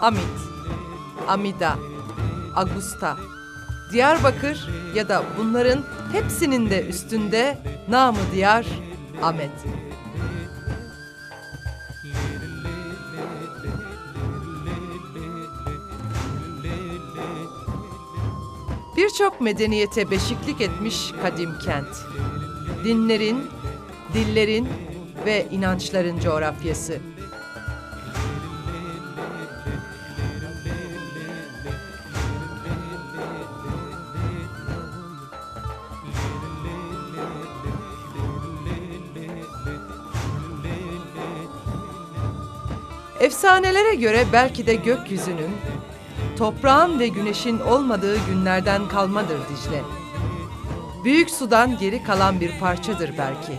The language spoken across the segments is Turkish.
Amit, Amida, Agusta, Diyarbakır ya da bunların hepsinin de üstünde namı diyar Ahmet. Birçok medeniyete beşiklik etmiş kadim kent. Dinlerin, dillerin ve inançların coğrafyası. Efsanelere göre belki de gökyüzünün, toprağın ve güneşin olmadığı günlerden kalmadır Dicle. Büyük sudan geri kalan bir parçadır belki.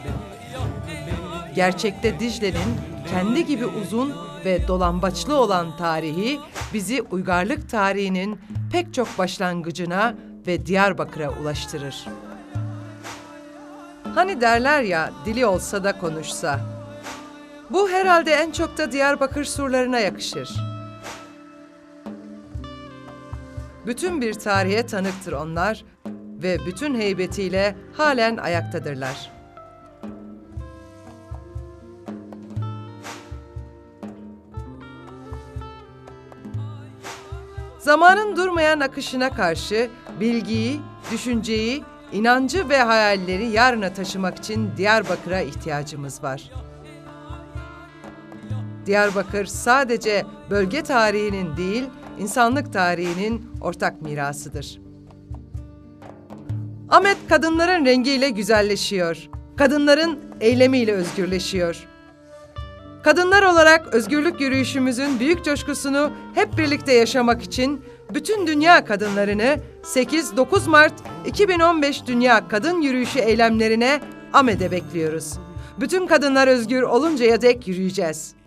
Gerçekte Dicle'nin kendi gibi uzun ve dolambaçlı olan tarihi bizi uygarlık tarihinin pek çok başlangıcına ve Diyarbakır'a ulaştırır. Hani derler ya dili olsa da konuşsa. Bu herhalde en çok da Diyarbakır surlarına yakışır. Bütün bir tarihe tanıktır onlar ve bütün heybetiyle halen ayaktadırlar. Zamanın durmayan akışına karşı bilgiyi, düşünceyi, inancı ve hayalleri yarına taşımak için Diyarbakır'a ihtiyacımız var. Diyarbakır sadece bölge tarihinin değil, insanlık tarihinin ortak mirasıdır. Ahmet kadınların rengiyle güzelleşiyor. Kadınların eylemiyle özgürleşiyor. Kadınlar olarak özgürlük yürüyüşümüzün büyük coşkusunu hep birlikte yaşamak için bütün dünya kadınlarını 8-9 Mart 2015 Dünya Kadın Yürüyüşü eylemlerine AME'de bekliyoruz. Bütün kadınlar özgür oluncaya dek yürüyeceğiz.